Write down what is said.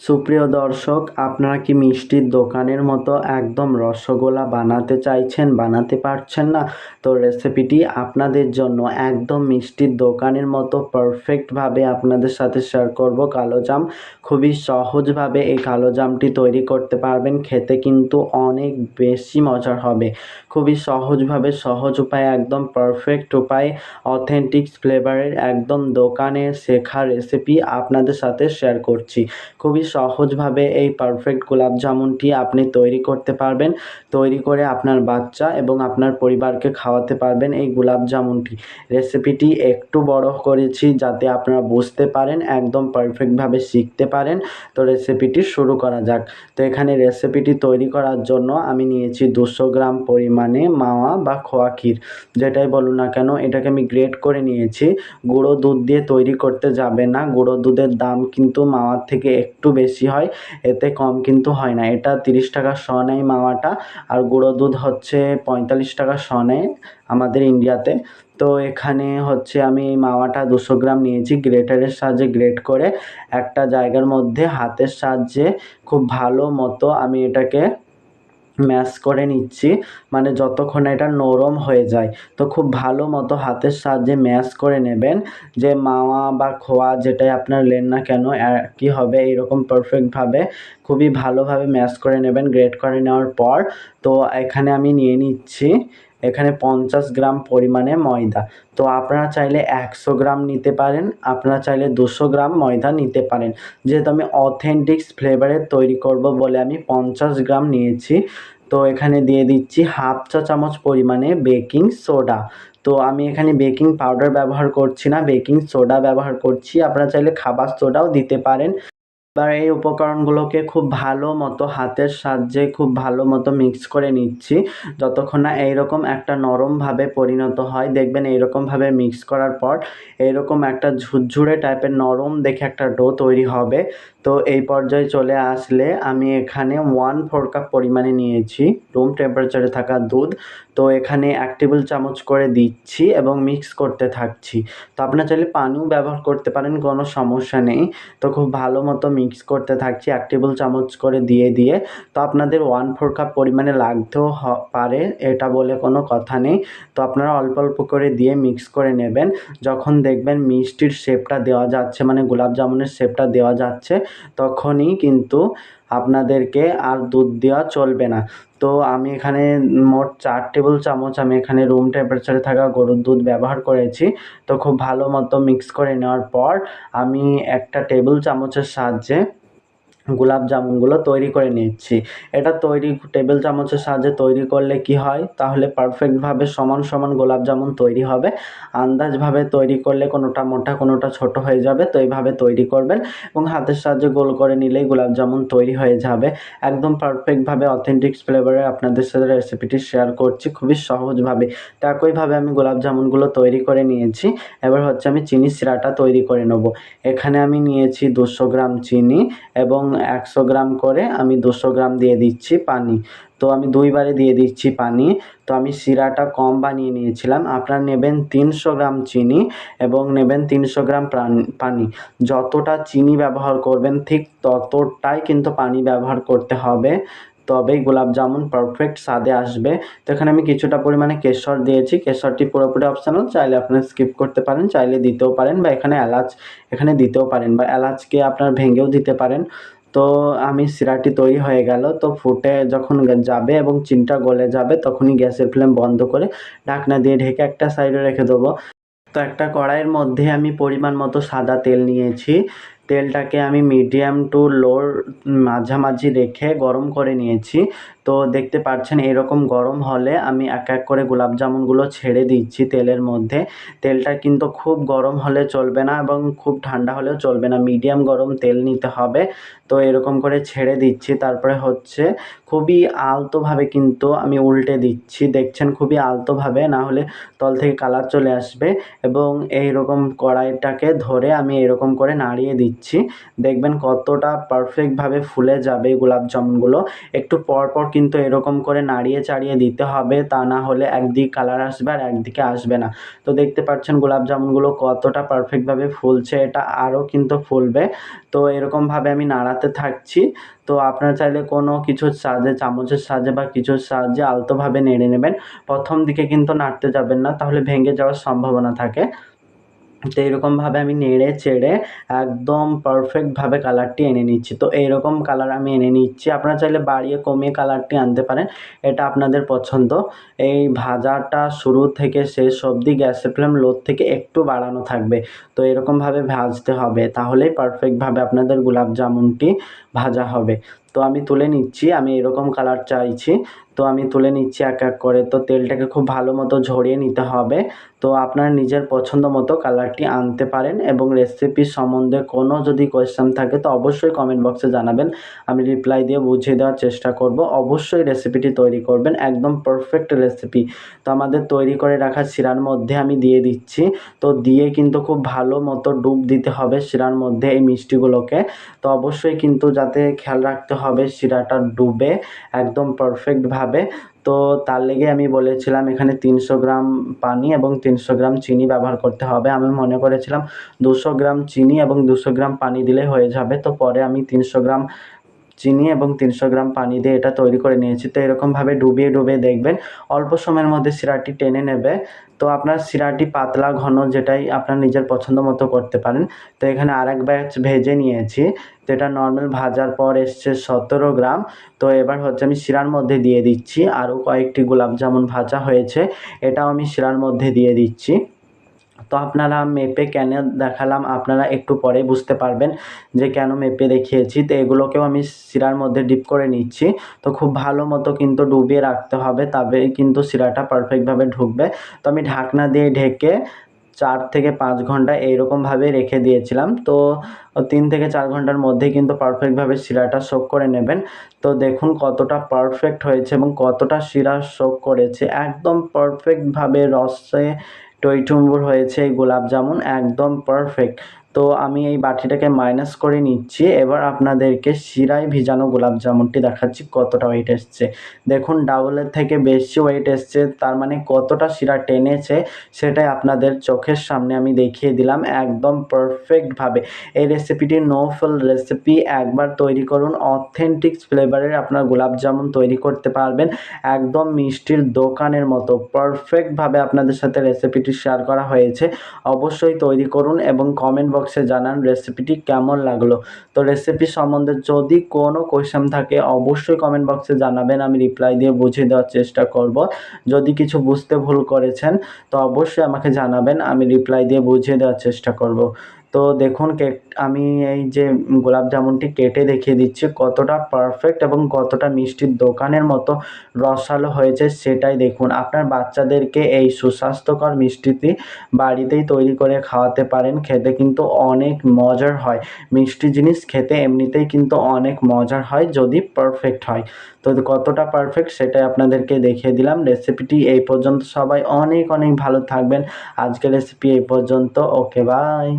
সুপ্রিয় দর্শক, আপনারা কি মিষ্টির দোকানের মতো একদম রসগোল্লা বানাতে চাইছেন, বানাতে পারছেন না? তো রেসিপিটি আপনাদের জন্য একদম মিষ্টির দোকানের মতো পারফেক্টভাবে আপনাদের সাথে শেয়ার করব। কালোজাম খুবই সহজভাবে এই কালোজামটি তৈরি করতে পারবেন, খেতে কিন্তু অনেক বেশি মজার হবে। খুবই সহজভাবে, সহজ উপায়ে, একদম পারফেক্ট উপায়ে অথেন্টিক ফ্লেভারের একদম দোকানে শেখা রেসিপি আপনাদের সাথে শেয়ার করছি। খুবই সহজভাবে এই পারফেক্ট গোলাপ জামুনটি আপনি তৈরি করতে পারবেন। তৈরি করে আপনার বাচ্চা এবং আপনার পরিবারকে খাওয়াতে পারবেন এই গোলাপ জামুনটি। রেসিপিটি একটু বড় করেছি যাতে আপনারা বুঝতে পারেন, একদম পারফেক্টভাবে শিখতে পারেন। তো রেসিপিটি শুরু করা যাক। তো এখানে রেসিপিটি তৈরি করার জন্য আমি নিয়েছি দুশো গ্রাম পরিমাণে মাওয়া বা খোয়া ক্ষীর। যেটাই বলুন না কেন, এটাকে আমি গ্রেট করে নিয়েছি। গুঁড়ো দুধ দিয়ে তৈরি করতে যাবে না। গুঁড়ো দুধের দাম কিন্তু মাওয়ার থেকে একটু বেশি হয়, এতে কম কিন্তু হয় না। এটা তিরিশ টাকা শ নেয় মাওয়াটা আর গুঁড়ো দুধ হচ্ছে পঁয়তাল্লিশ টাকা শ নেয় আমাদের ইন্ডিয়াতে। তো এখানে হচ্ছে আমি মাওয়াটা দুশো গ্রাম নিয়েছি গ্রেটারের সাহায্যে গ্রেট করে। একটা জায়গার মধ্যে হাতের সাহায্যে খুব ভালো মতো আমি এটাকে ম্যাশ করে নিচ্ছি মানে যতক্ষণ এটা নরম হয়ে যায়। তো খুব ভালো মতো হাতের সাহায্যে ম্যাশ করে নেবেন, যে মাওয়া বা খোয়া যেটাই আপনার লেন না কেন কি হবে এইরকম পারফেক্টভাবে খুবই ভালোভাবে ম্যাশ করে নেবেন গ্রেট করে নেওয়ার পর। তো এখানে আমি নিয়ে নিচ্ছি। এখানে পঞ্চাশ গ্রাম পরিমাণে ময়দা। তো আপনারা চাইলে একশো গ্রাম নিতে পারেন, আপনারা চাইলে দুশো গ্রাম ময়দা নিতে পারেন। যেহেতু আমি অথেন্টিক ফ্লেভারের তৈরি করব বলে আমি পঞ্চাশ গ্রাম নিয়েছি, তো এখানে দিয়ে দিচ্ছি হাফ চা চামচ পরিমাণে বেকিং সোডা তো আমি এখানে বেকিং পাউডার ব্যবহার করছি না বেকিং সোডা ব্যবহার করছি। আপনারা চাইলে খাবার সোডাও দিতে পারেন। এবার এই উপকরণগুলোকে খুব ভালো মতো হাতের সাহায্যে খুব ভালো মতো মিক্স করে নিচ্ছি। যতক্ষণ না এইরকম একটা নরমভাবে পরিণত হয়, দেখবেন এইরকমভাবে মিক্স করার পর এইরকম একটা ঝুরঝুরে টাইপের নরম দেখে একটা ডো তৈরি হবে। তো এই পর্যায়ে চলে আসলে আমি এখানে ওয়ান ফোর কাপ পরিমাণে নিয়েছি। রুম টেম্পারেচারে থাকা দুধ। তো এখানে এক টেবিল চামচ করে দিচ্ছি এবং মিক্স করতে থাকছি। তো আপনারা চাইলে পানিও ব্যবহার করতে পারেন, কোনো সমস্যা নেই। তো খুব ভালো মতো মিক্স করতে থাকছি, এক টেবিল চামচ করে দিয়ে দিয়ে। তো আপনাদের ওয়ান ফোর কাপ পরিমাণে লাগতেও পারে, এটা বলে কোনো কথা নেই। তো আপনারা অল্প অল্প করে দিয়ে মিক্স করে নেবেন। যখন দেখবেন মিষ্টির শেপটা দেওয়া যাচ্ছে মানে গোলাপ জামুনের শেপটা দেওয়া যাচ্ছে তখনই কিন্তু আপনাদেরকে আর দুধ দেওয়া চলবে না। তো আমি এখানে মোট চার টেবিল চামচ আমি এখানে রুম টেম্পারেচারে থাকা গরুর দুধ ব্যবহার করেছি। তো খুব ভালো মতো মিক্স করে নেওয়ার পর আমি একটা টেবিল চামচের সাহায্যে গোলাপ জামুনগুলো তৈরি করে নিচ্ছি। এটা তৈরি টেবিল চামচের সাহায্যে তৈরি করলে কি হয়? তাহলে পারফেক্টভাবে সমান সমান গোলাপ জামুন তৈরি হবে। আন্দাজভাবে তৈরি করলে কোনোটা মোটা, কোনোটা ছোট হয়ে যাবে, তো এইভাবে তৈরি করবেন এবং হাতের সাহায্যে গোল করে নিলেই গোলাপ জামুন তৈরি হয়ে যাবে। একদম পারফেক্টভাবে অথেন্টিক ফ্লেভারে আপনাদের সাথে রেসিপিটি শেয়ার করছি খুবই সহজভাবে তো একইভাবে আমি গোলাপ জামুনগুলো তৈরি করে নিয়েছি। এবার হচ্ছে আমি চিনি সিরাটা তৈরি করে নেব। এখানে আমি নিয়েছি দুশো গ্রাম চিনি এবং একশো গ্রাম করে আমি দুশো গ্রাম দিয়ে দিচ্ছি পানি। তো আমি দুইবারে দিয়ে দিচ্ছি পানি। তো আমি শিরাটা কম বানিয়ে নিয়েছিলাম। আপনারা নেবেন তিনশো গ্রাম চিনি এবং নেবেন তিনশো গ্রাম পানি। যতটা চিনি ব্যবহার করবেন ঠিক ততটাই কিন্তু পানি ব্যবহার করতে হবে। তবেই গোলাপ জামুন পারফেক্ট স্বাদে আসবে। তো এখানে আমি কিছুটা পরিমাণে কেশর দিয়েছি। কেশরটি পুরোপুরি অপশনাল চাইলে আপনারা স্কিপ করতে পারেন, চাইলে দিতেও পারেন বা এখানে এলাচ, এখানে দিতেও পারেন বা এলাচকে আপনার ভেঙেও দিতে পারেন। তো আমি শিরাটি তৈরি হয়ে গেল। তো ফুটে যখন যাবে এবং চিনটা গলে যাবে, তখনই গ্যাসের ফ্লেম বন্ধ করে ঢাকনা দিয়ে ঢেকে একটা সাইডে রেখে দেবো। তো একটা কড়াইয়ের মধ্যে আমি পরিমাণ মতো সাদা তেল নিয়েছি। তেলটাকে আমি মিডিয়াম টু লোর মাঝামাঝি রেখে গরম করে নিয়েছি। তো দেখতে পাচ্ছেন এরকম গরম হলে আমি এক এক করে গোলাপ জামুনগুলো ছেড়ে দিচ্ছি তেলের মধ্যে। তেলটা কিন্তু খুব গরম হলে চলবে না এবং খুব ঠান্ডা হলেও চলবে না। মিডিয়াম গরম তেল নিতে হবে। তো এরকম করে ছেড়ে দিচ্ছি। তারপরে হচ্ছে খুবই আলতোভাবে কিন্তু আমি উল্টে দিচ্ছি। দেখছেন খুবই আলতোভাবে, না হলে তল থেকে কালার চলে আসবে এবং এই রকম কড়াইটাকে ধরে আমি এরকম করে নাড়িয়ে দিচ্ছি। দেখবেন কতটা পারফেক্টভাবে ফুলে যাবে গোলাপ জামুনগুলো। একটু পর পর কিন্তু এরকম করে নাড়িয়ে চাড়িয়ে দিতে হবে, তা না হলে একদিকে কালার আসবে আর একদিকে আসবে না। তো দেখতে পাচ্ছেন গোলাপ জামুনগুলো কতটা পারফেক্টভাবে ফুলছে, এটা আরও কিন্তু ফুলবে। তো এরকমভাবে আমি নাড়াতে থাকছি। তো আপনারা চাইলে কোনো কিছুর সাহায্যে, চামচের সাহায্যে বা কিছুর সাহায্যে আলতোভাবে নেড়ে নেবেন। প্রথম দিকে কিন্তু নাড়তে যাবেন না, তাহলে ভেঙে যাওয়ার সম্ভাবনা থাকে। তো এইরকমভাবে আমি নেড়ে চেড়ে একদম পারফেক্টভাবে কালারটি এনে নিচ্ছি। তো এইরকম কালার আমি এনে নিচ্ছি। আপনারা চাইলে বাড়িয়ে কমিয়ে কালারটি আনতে পারেন, এটা আপনাদের পছন্দ। এই ভাজাটা শুরু থেকে শেষ অবধি গ্যাসের ফ্লেম লো থেকে একটু বাড়ানো থাকবে। তো এরকমভাবে ভাজতে হবে, তাহলেই পারফেক্টভাবে আপনাদের গোলাপ জামুনটি ভাজা হবে। তো আমি তুলে নিচ্ছি, আমি এরকম কালার চাইছি। তো আমি তুলে নিচ্ছি এক এক করে। তো তেলটাকে খুব ভালো মতো ঝরিয়ে নিতে হবে। তো আপনার নিজের পছন্দ মতো কালারটি আনতে পারেন এবং রেসিপি সম্বন্ধে কোনো যদি কোয়েশ্চেন থাকে তো অবশ্যই কমেন্ট বক্সে জানাবেন। আমি রিপ্লাই দিয়ে বুঝিয়ে দেওয়ার চেষ্টা করব। অবশ্যই রেসিপিটি তৈরি করবেন, একদম পারফেক্ট রেসিপি তো আমাদের তৈরি করে রাখা শিরার মধ্যে আমি দিয়ে দিচ্ছি। তো দিয়ে কিন্তু খুব ভালো মতো ডুব দিতে হবে শিরার মধ্যে এই মিষ্টিগুলোকে। তো অবশ্যই কিন্তু যাতে খেয়াল রাখতে হবে শিরাটা ডুবে, একদম পারফেক্টভাবে তো তার লেগে আমি বলেছিলাম এখানে তিনশো গ্রাম পানি এবং তিনশো গ্রাম চিনি ব্যবহার করতে হবে। আমি মনে করেছিলাম দুশো গ্রাম চিনি এবং দুশো গ্রাম পানি দিলে হয়ে যাবে। তো পরে আমি তিনশো গ্রাম চিনি এবং তিনশো গ্রাম পানি দিয়ে এটা তৈরি করে নিয়েছি। তো এরকমভাবে ডুবিয়ে ডুবিয়ে দেখবেন, অল্প সময়ের মধ্যে শিরাটি টেনে নেবে। তো আপনার শিরাটি পাতলা, ঘন যেটাই আপনার নিজের পছন্দ মতো করতে পারেন। তো এখানে আর এক ব্যাচ ভেজে নিয়েছি। তো এটা নর্মাল ভাজার পর এসছে সতেরো গ্রাম। তো এবার হচ্ছে আমি শিরার মধ্যে দিয়ে দিচ্ছি। আরও কয়েকটি গোলাপ জামুন ভাজা হয়েছে। এটাও আমি শিরার মধ্যে দিয়ে দিচ্ছি। তো আপনারা মেপে কেন দেখালাম আপনারা একটু পরে বুঝতে পারবেন যে কেন মেপে দেখিয়েছি। তো এগুলোকেও আমি শিরার মধ্যে ডিপ করে নিচ্ছি। তো খুব ভালো মতো কিন্তু ডুবিয়ে রাখতে হবে তবেই কিন্তু শিরাটা পারফেক্টভাবে ঢুকবে। তো আমি ঢাকনা দিয়ে ঢেকে চার থেকে পাঁচ ঘণ্টা এইরকমভাবে রেখে দিয়েছিলাম। তো তিন থেকে চার ঘণ্টার মধ্যেই কিন্তু পারফেক্টভাবে শিরাটা শোক করে নেবেন। তো দেখুন কতটা পারফেক্ট হয়েছে এবং কতটা শিরা শোক করেছে। একদম পারফেক্টভাবে রসে টইটুম্বুর হয়েছে গোলাপ জামুন একদম পারফেক্ট তো আমি এই বাটিটাকে মাইনাস করে নিচ্ছি। এবার আপনাদেরকে শিরায় ভিজানো গোলাপ জামুনটি দেখাচ্ছি কতটা ওয়েট এসছে। দেখুন ডাবলের থেকে বেশি ওয়েট এসছে, তার মানে কতটা শিরা টেনেছে সেটাই আপনাদের চোখের সামনে আমি দেখিয়ে দিলাম একদম পারফেক্টভাবে এই রেসিপিটি নো ফেল রেসিপি একবার তৈরি করুন অথেন্টিক ফ্লেভারের আপনার গোলাপ জামুন তৈরি করতে পারবেন একদম মিষ্টির দোকানের মতো। পারফেক্টভাবে আপনাদের সাথে রেসিপিটি শেয়ার করা হয়েছে। অবশ্যই তৈরি করুন এবং কমেন্ট বক্সে জানান রেসিপিটি কেমন লাগল। তো রেসিপি সম্বন্ধে যদি কোনো কোয়েশ্চেন থাকে, অবশ্যই কমেন্ট বক্সে জানাবেন, আমি রিপ্লাই দিয়ে বুঝিয়ে দেওয়ার চেষ্টা করব। যদি কিছু বুঝতে ভুল করেছেন, তো অবশ্যই আমাকে জানাবেন, আমি রিপ্লাই দিয়ে বুঝিয়ে দেওয়ার চেষ্টা করব। তো দেখুন কেক আমি এই যে গোলাপ জামুনটি কেটে দেখিয়ে দিচ্ছি, কতটা পারফেক্ট এবং কতটা মিষ্টির দোকানের মতো রসালো হয়েছে সেটাই দেখুন। আপনার বাচ্চাদেরকে এই সুস্বাস্থ্যকর মিষ্টিটি বাড়িতেই তৈরি করে খাওয়াতে পারেন, খেতে কিন্তু অনেক মজার হয়। মিষ্টি জিনিস খেতে এমনিতেই কিন্তু অনেক মজার হয় যদি পারফেক্ট হয়। তো কতটা পারফেক্ট সেটাই আপনাদেরকে দেখিয়ে দিলাম। রেসিপিটি এই পর্যন্ত সবাই অনেক অনেক ভালো থাকবেন। আজকের রেসিপি এই পর্যন্ত ওকে বাই